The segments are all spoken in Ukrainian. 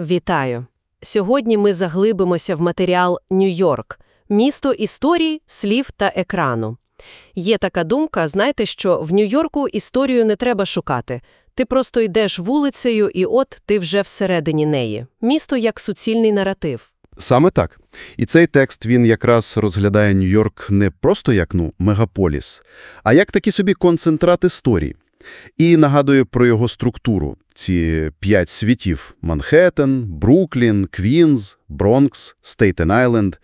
Вітаю! Сьогодні ми заглибимося в матеріал Нью-Йорк – місто історії, слів та екрану. Є така думка, знаєте, що в Нью-Йорку історію не треба шукати. Ти просто йдеш вулицею, і от ти вже всередині неї. Місто як суцільний наратив. Саме так. І цей текст, він якраз розглядає Нью-Йорк не просто як, ну, мегаполіс, а як такий собі концентрат історії. І нагадує про його структуру. Ці п'ять світів – Манхеттен, Бруклін, Квінз, Бронкс, Стейтен-Айленд.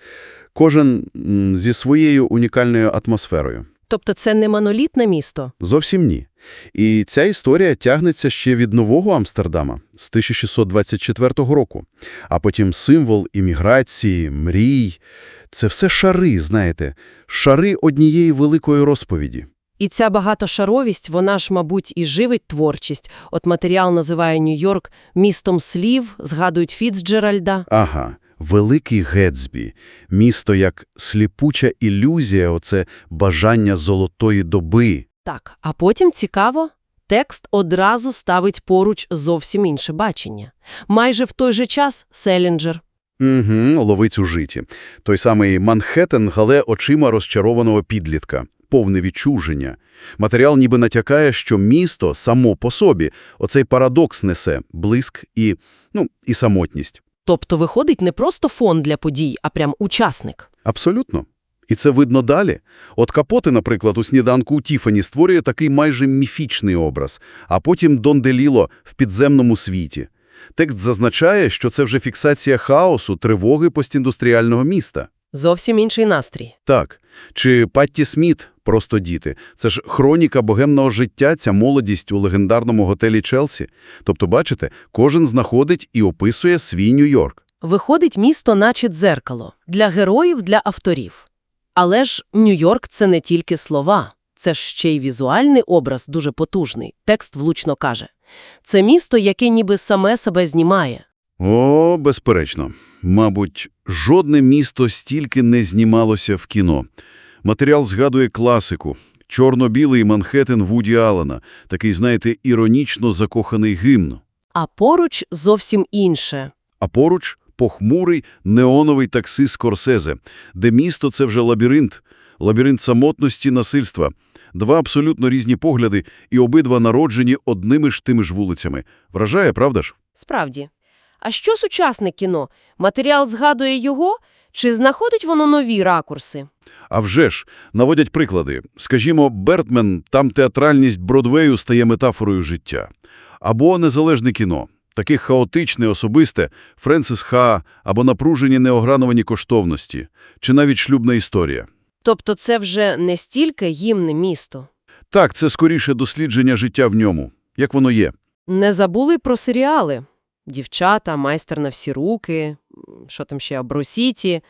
Кожен зі своєю унікальною атмосферою. Тобто це не монолітне місто. Зовсім ні. І ця історія тягнеться ще від Нового Амстердама з 1624 року. А потім символ імміграції, мрій – це все шари, знаєте, шари однієї великої розповіді. І ця багатошаровість, вона ж, мабуть, і живить творчість. От матеріал називає Нью-Йорк містом слів, згадують Фіцджеральда. Ага, великий Гетсбі, місто як сліпуча ілюзія, оце бажання золотої доби. Так, а потім цікаво, текст одразу ставить поруч зовсім інше бачення. Майже в той же час Селінджер. Угу, ловить у житі. Той самий Манхеттен гале очима розчарованого підлітка. Повне відчуження. Матеріал ніби натякає, що місто само по собі оцей парадокс несе – блиск і, ну, і самотність. Тобто виходить не просто фон для подій, а прям учасник. Абсолютно. І це видно далі. От Капоти, наприклад, у «Сніданку у Тіфані» створює такий майже міфічний образ, а потім Дон Деліло в підземному світі. Текст зазначає, що це вже фіксація хаосу, тривоги постіндустріального міста. Зовсім інший настрій. Так. Чи Патті Сміт «Просто діти» – це ж хроніка богемного життя, ця молодість у легендарному готелі Челсі. Тобто, бачите, кожен знаходить і описує свій Нью-Йорк. Виходить місто наче дзеркало. Для героїв, для авторів. Але ж Нью-Йорк – це не тільки слова. Це ж ще й візуальний образ дуже потужний. Текст влучно каже. Це місто, яке ніби саме себе знімає. О, безперечно. Мабуть, жодне місто стільки не знімалося в кіно. Матеріал згадує класику. Чорно-білий Манхеттен Вуді Аллена, такий, знаєте, іронічно закоханий гімн. А поруч зовсім інше. А поруч – похмурий неоновий такси Скорсезе, де місто – це вже лабіринт. Лабіринт самотності, насильства. Два абсолютно різні погляди, і обидва народжені одними ж тими ж вулицями. Вражає, правда ж? Справді. А що сучасне кіно? Матеріал згадує його? Чи знаходить воно нові ракурси? А вже ж, наводять приклади. Скажімо, Бертмен, там театральність Бродвею стає метафорою життя. Або незалежне кіно. Таке хаотичне, особисте, Френсис Ха, або напружені неограновані коштовності, чи навіть шлюбна історія. Тобто це вже не стільки гімне місто. Так, це скоріше дослідження життя в ньому, як воно є. Не забули про серіали. Дівчата, майстер на всі руки, що там ще, Абросіті.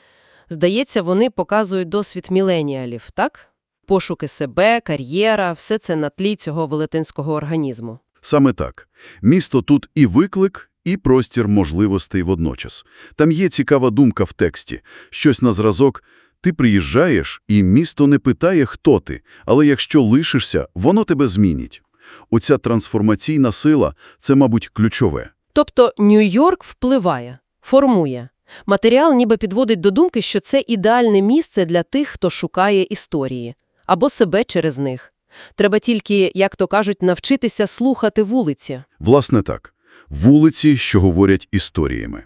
Здається, вони показують досвід міленіалів, так? Пошуки себе, кар'єра, все це на тлі цього велетенського організму. Саме так. Місто тут і виклик, і простір можливостей водночас. Там є цікава думка в тексті. Щось на зразок «ти приїжджаєш, і місто не питає, хто ти, але якщо лишишся, воно тебе змінить». Оця трансформаційна сила – це, мабуть, ключове. Тобто Нью-Йорк впливає, формує. Матеріал ніби підводить до думки, що це ідеальне місце для тих, хто шукає історії. Або себе через них. Треба тільки, як то кажуть, навчитися слухати вулиці. Власне так. Вулиці, що говорять історіями.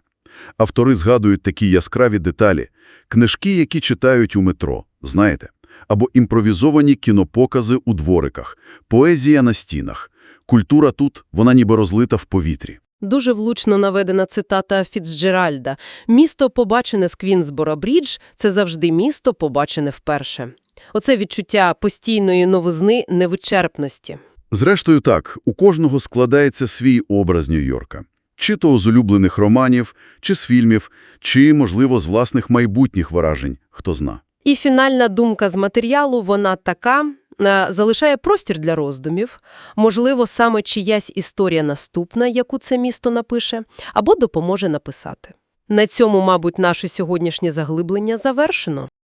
Автори згадують такі яскраві деталі. Книжки, які читають у метро, знаєте. Або імпровізовані кінопокази у двориках. Поезія на стінах. Культура тут, вона ніби розлита в повітрі. Дуже влучно наведена цитата Фіцджеральда. «Місто, побачене з Квінсбора-Брідж – це завжди місто, побачене вперше». Оце відчуття постійної новизни, невичерпності. Зрештою так, у кожного складається свій образ Нью-Йорка. Чи то з улюблених романів, чи з фільмів, чи, можливо, з власних майбутніх вражень, хто зна. І фінальна думка з матеріалу, вона така, залишає простір для роздумів, можливо, саме чиясь історія наступна, яку це місто напише, або допоможе написати. На цьому, мабуть, наше сьогоднішнє заглиблення завершено.